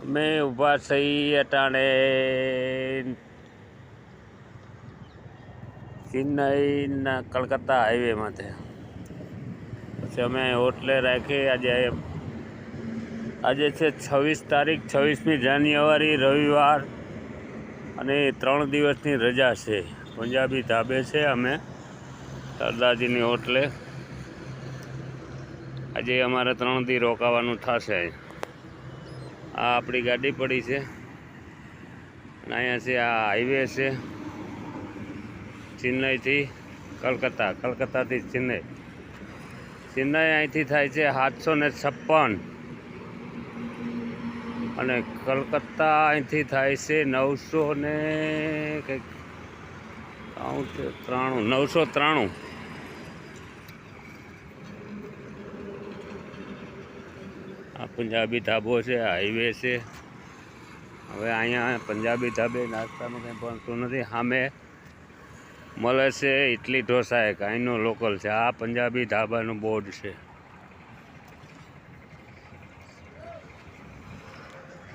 અમે ઊભા થઈ અટાણે. ચેન્નઈના કલકત્તા હાઈવેમાંથી પછી અમે હોટલે રાખી આજે આજે છે છવ્વીસ તારીખ, છવ્વીસમી જાન્યુઆરી, રવિવાર. અને ત્રણ દિવસની રજા છે. પંજાબી ધાબે છે અમે સરદારજીની હોટલે. આજે અમારે ત્રણ દી રોકાવાનું થશે. આ આપણી ગાડી પડી છે. અને અહીંયા છે આ હાઈવે છે. ચેન્નઈથી કલકત્તા, કલકત્તાથી ચેન્નઈ. ચેન્નઈ અહીંથી થાય છે સાતસો ને છપ્પન. અને કલકત્તા અહીંથી થાય છે નવસો ને કંઈક ત્રાણું, નવસો ત્રાણું. પંજાબી ધાબો છે હાઈવે છે. હવે અહીંયા પંજાબી ધાબે નાસ્તામાં કંઈ ભણતું નથી. સામે મળે છે ઇડલી ઢોસા એક, અહીંનો લોકલ છે. આ પંજાબી ધાબાનું બોર્ડ છે.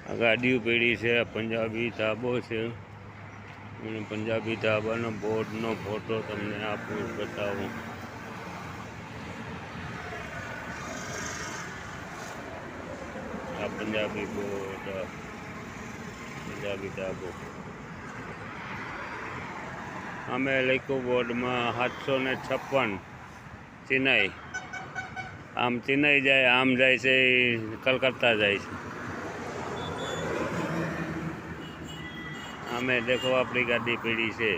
આ ગાડીઓ પડી છે, પંજાબી ધાબો છે. અને પંજાબી ધાબાનો બોર્ડનો ફોટો તમને આપું, બતાવું. પંજાબી બોર્ડ પંજાબી ધાબો અમે લખ્યું બોર્ડમાં સાતસો ને છપ્પન ચેન્નઈ. આમ ચેન્નઈ જાય, આમ જાય છે કલકત્તા જાય છે. અમે દેખો આપણી ગાડી પીડી છે.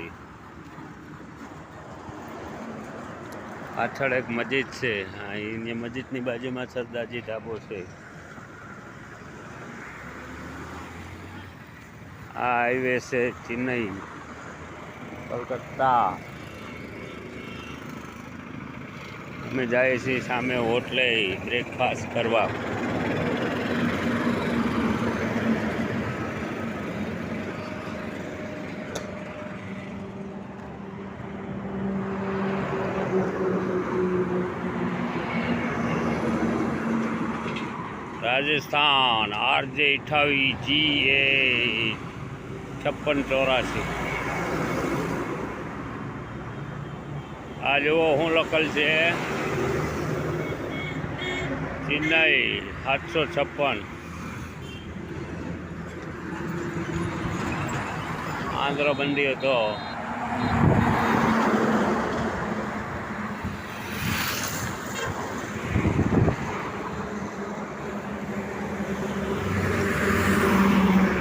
પાછળ એક મસ્જિદ છે. હા મસ્જિદની બાજુમાં સરદારજી ઢાબો છે. આ હાઈવે છે ચેન્નઈ કલકત્તા અમે જઈએ છીએ સામે હોટલે બ્રેકફાસ્ટ કરવા રાજસ્થાન આરજે અઠાવી જી એ છપ્પન ચોરાસી આ જુઓ શું લખેલ છે ચેન્નઈ સાતસો છપ્પન આંધ્ર બંદી હતો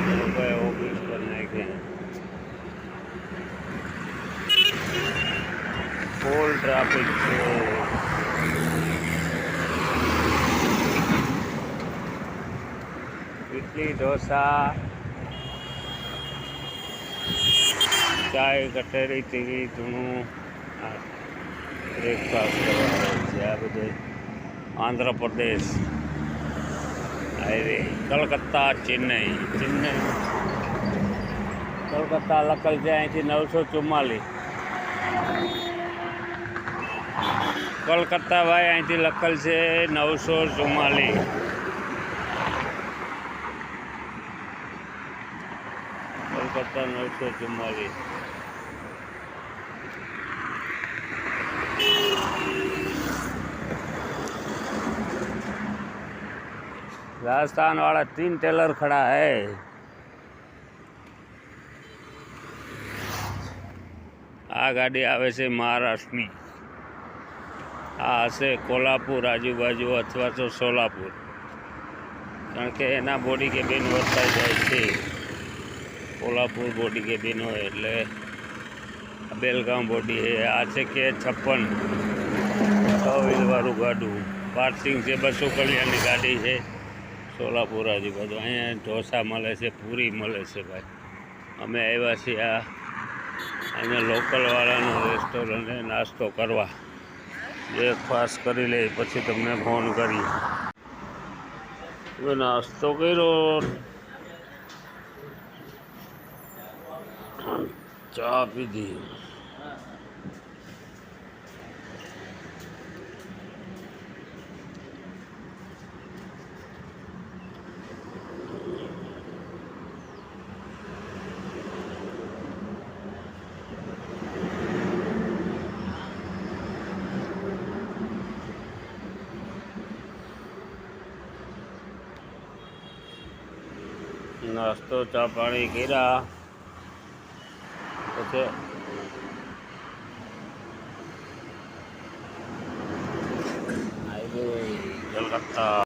એ લોકોએ ઓફિસ પર નાખી ફૂલ ટ્રાફિક છે ઇડલી ઢોસા ચાય કટેરી ટીવી જૂનું બ્રેકફાસ્ટ કરવા છે આ બધે આંધ્રપ્રદેશ હાઈવે કલકત્તા ચેન્નઈ ચેન્નઈ કલકત્તા લખેલ છે અહીંથી નવસો ચુમ્માલીસ કોલકાતા ભાઈ અહીંથી લખેલ છે નવસો ચુમ્માલીસ કોલકાતા નવસો ચુમ્માલીસ राजस्थान वाला तीन टेलर खड़ा है આ ગાડી આવે છે મહારાષ્ટ્રની આ હશે કોલ્હાપુર આજુબાજુ અથવા તો સોલાપુર. કારણ કે એના બોડી કેબિન વધતા જાય છે. કોલ્હાપુર બોડી કેબિન હોય એટલે બેલગામ બોડી એ આ છે કે છપ્પન. છ વ્હીલવાળું ગાડું. પાર્સિંગ છે બસો કલ્યાણની ગાડી છે. સોલાપુર આજુબાજુ. અહીંયા ઢોસા મળે છે, પૂરી મળે છે ભાઈ. અમે આવ્યા છીએ આ અહીંયા લોકલવાળાનું રેસ્ટોરન્ટ નાસ્તો કરવા. બ્રેકફાસ્ટ કરી લઈ પછી તમને ફોન કરી. હવે નાસ્તો કર્યો. ચા પીધી. નાસ્તો ચા પાણી કર્યા. પછી હાઈવે કલકત્તા